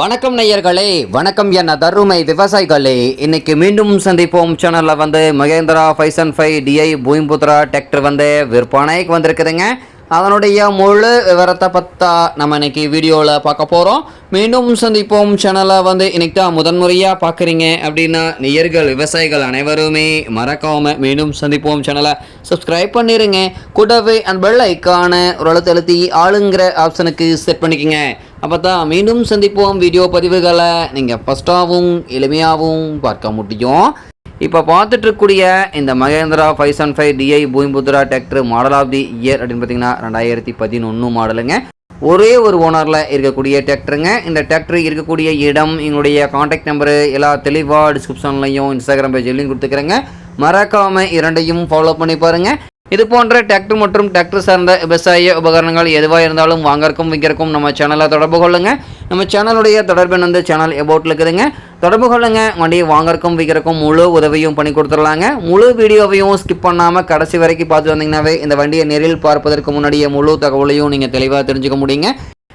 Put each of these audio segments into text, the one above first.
வணக்கம் நேயர்களே வணக்கம் என்ன தருமை விவசாயிகளே. இன்னைக்கு மீண்டும் சந்திப்போம். சேனலில் வந்து Mahindra five and five DI Bhoomiputra tractor வந்து விற்பனைக்கு வந்திருக்குதுங்க. அதனுடைய முழு விவரத்தை பற்றா நம்ம இன்னைக்கு வீடியோவில் பார்க்க போகிறோம் மீண்டும் சந்திப்போம். சேனலை வந்து இன்னைக்கு தான் முதன்முறையாக பார்க்குறீங்க அப்படின்னா நேயர்கள் விவசாயிகள் அனைவருமே மறக்காமல் மீண்டும் சந்திப்போம். சேனலை சப்ஸ்கிரைப் பண்ணிடுங்க கூடவே அந்த பெல் ஐக்கான ஒரு அழுத்த ஆளுங்கிற ஆப்ஷனுக்கு செட் பண்ணிக்கோங்க. அப்போ தான் மீண்டும் சந்திப்போம் வீடியோ பதிவுகளை. நீங்கள் ஃபஸ்ட்டாகவும் எளிமையாகவும் பார்க்க முடியும். இப்போ பார்த்துட்ருக்கூடிய இந்த Mahindra five seven five DI Bhoomiputra tractor model of the year அப்படின்னு பார்த்தீங்கன்னா ரெண்டாயிரத்தி பதினொன்று மாடலுங்க. ஒரே ஒரு ஓனரில் இருக்கக்கூடிய டிராக்டருங்க இந்த டிராக்டர் இருக்கக்கூடிய இடம் எங்களுடைய காண்டாக்ட் நம்பரு எல்லா தெளிவாக டிஸ்கிரிப்ஷன்லையும் இன்ஸ்டாகிராம் பேஜ்லையும் கொடுத்துக்கிறேங்க. மறக்காமல் இரண்டையும் ஃபாலோ பண்ணி பாருங்கள் இது போன்ற டிராக்டர் மற்றும் டிராக்டர் சார்ந்த விவசாய உபகரணங்கள் எதுவாக இருந்தாலும் வாங்கறக்கும் விற்கிறக்கும் நம்ம சேனலை தொடர்பு கொள்ளுங்கள் நம்ம சேனலுடைய தொடர்பு வந்து சேனல் எபோட்டில் இருக்குதுங்க. தொடர்பு கொள்ளுங்க. வண்டியை வாங்கறக்கும் விற்கிறக்கும் முழு உதவியும் பண்ணி கொடுத்துடலாங்க. முழு வீடியோவையும் ஸ்கிப் பண்ணாமல் கடைசி வரைக்கும் பார்த்து வந்தீங்கன்னாவே இந்த வண்டியை நேரில் பார்ப்பதற்கு முன்னாடியே முழு தகவலையும் நீங்கள் தெளிவாக தெரிஞ்சுக்க முடியுங்க.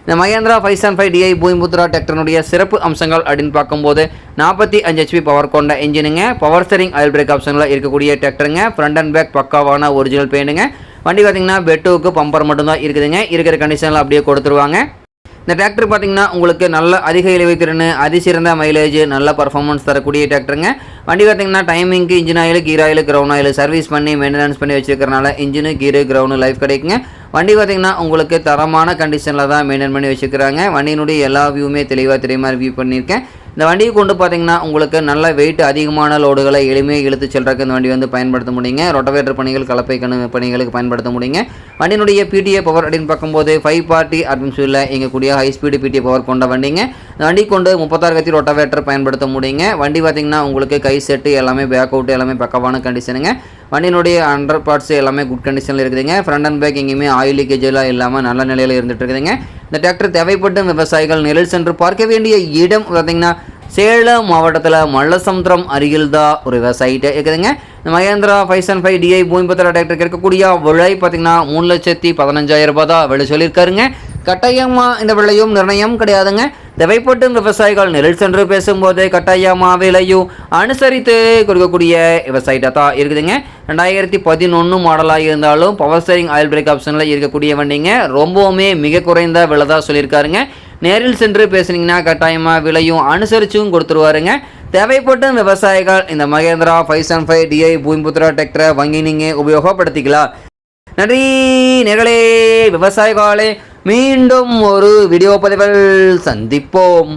இந்த Mahindra five seven five DI Bhoomiputra டிராக்டருடைய சிறப்பு அம்சங்கள் அப்படின்னு பார்க்கும்போது நாற்பத்தி அஞ்சு ஹெச்பி பவர் கொண்ட இன்ஜினுங்க பவர் ஸ்டரிங் ஆயில் பிரேக் ஆப்ஷனில் இருக்கக்கூடிய டிராக்டருங்க ஃப்ரண்ட் அண்ட் பேக் பக்காவான ஒரிஜினல் பெயிண்டுங்க வண்டி பார்த்தீங்கன்னா பெட்டுவுக்கு பம்பர் மட்டும்தான் இருக்குதுங்க. இருக்கிற கண்டிஷனில் அப்படியே கொடுத்துருவாங்க. இந்த டிராக்டர் பார்த்தீங்கன்னா உங்களுக்கு நல்ல அதிக இழுவை திறன் அதிசிறந்த மைலேஜ் நல்ல பர்ஃபார்மன்ஸ் தரக்கூடிய டிராக்டருங்க வண்டி பார்த்தீங்கன்னா டைமிங்க்கு engine oil gear oil crown oil service பண்ணி மெயின்டெனன்ஸ் பண்ணி வச்சிருக்கறனால இன்ஜினு கீரு கிரௌண்டு லைஃப் கிடைக்குங்க. வண்டி பார்த்தீங்கன்னா உங்களுக்கு தரமான கண்டிஷனில் தான் மெயின்டைன் பண்ணி வச்சுக்கிறாங்க. வண்டியினுடைய எல்லா வியூமே தெளிவாக தெரியுமா வியூ பண்ணியிருக்கேன். இந்த வண்டியை கொண்டு பார்த்தீங்கன்னா உங்களுக்கு நல்ல வெயிட் அதிகமான லோடுகளை எளிமையாக இழுத்து செல்றதுக்கு இந்த வண்டி வந்து பயன்படுத்த முடியுங்க. ரொட்டவேட்டர் பணிகள் கலப்பை கணு பணிகளுக்கு பயன்படுத்த முடியுங்க. வண்டியினுடைய பிடிஏ பவர் அப்படின்னு பார்க்கும்போது ஃபைவ் பார்ட்டி அட்மிஷனில் இயங்கக்கூடிய ஹை ஸ்பீடு பிடிஏ பவர் கொண்ட வண்டிங்க. இந்த வண்டி கொண்டு முப்பத்தாறு கத்தி ரொட்டவேட்டர் பயன்படுத்த முடியுங்க. வண்டி பார்த்தீங்கன்னா உங்களுக்கு கை செட்டு எல்லாமே பேக் அவுட் எல்லாமே பக்கவான கண்டிஷனுங்க வண்டியினுடைய அண்டர் பார்ட்ஸ் எல்லாமே குட் கண்டிஷனில் இருக்குதுங்க. ஃப்ரண்ட் அண்ட் பேக் எங்கேயுமே ஆயில் லீக்கேஜ் எல்லாம் இல்லாமல் நல்ல நிலையில் இருந்துட்டு இருக்குதுங்க. இந்த டிராக்டர் தேவைப்பட்ட விவசாயிகள் நிழல் சென்று பார்க்க வேண்டிய இடம் பார்த்தீங்கன்னா சேலம் மாவட்டத்தில் மல்லசமுத்திரம் அருகில் தான் ஒரு விவசாயிட்ட இருக்குதுங்க. இந்த Mahindra five seven five DI Bhoomiputra tractor இருக்கக்கூடிய விலை பார்த்தீங்கன்னா மூணு லட்சத்தி பதினஞ்சாயிரம் ரூபாய் தான் விலை சொல்லியிருக்காருங்க. கட்டாயமாக இந்த விலையும் நிர்ணயம் கிடையாதுங்க. தேவைப்பட்டும் விவசாயிகள் நிழல் சென்று பேசும்போது கட்டாயமாக விலையும் அனுசரித்து கொடுக்கக்கூடிய விவசாயிட்ட தான் இருக்குதுங்க. ரெண்டாயிரத்தி பதினொன்று மாடலாக இருந்தாலும் பவர் ஸ்டேரிங் ஆயில் பிரேக் ஆப்ஷனில் இருக்கக்கூடிய வண்டிங்க ரொம்பவுமே மிக குறைந்த விலை தான் சொல்லியிருக்காருங்க. நேரில் சென்று பேசுனீங்கன்னா கட்டாயமாக விலையும் அனுசரிச்சும் கொடுத்துருவாருங்க. தேவைப்பட்டும் விவசாயிகள் இந்த Mahindra five seven five DI Bhoomiputra டெக்டரை வங்கி நீங்கள் உபயோகப்படுத்திக்கலாம். நன்றி நேர்களே காலே மீண்டும் ஒரு வீடியோ பதிவில் சந்திப்போம்.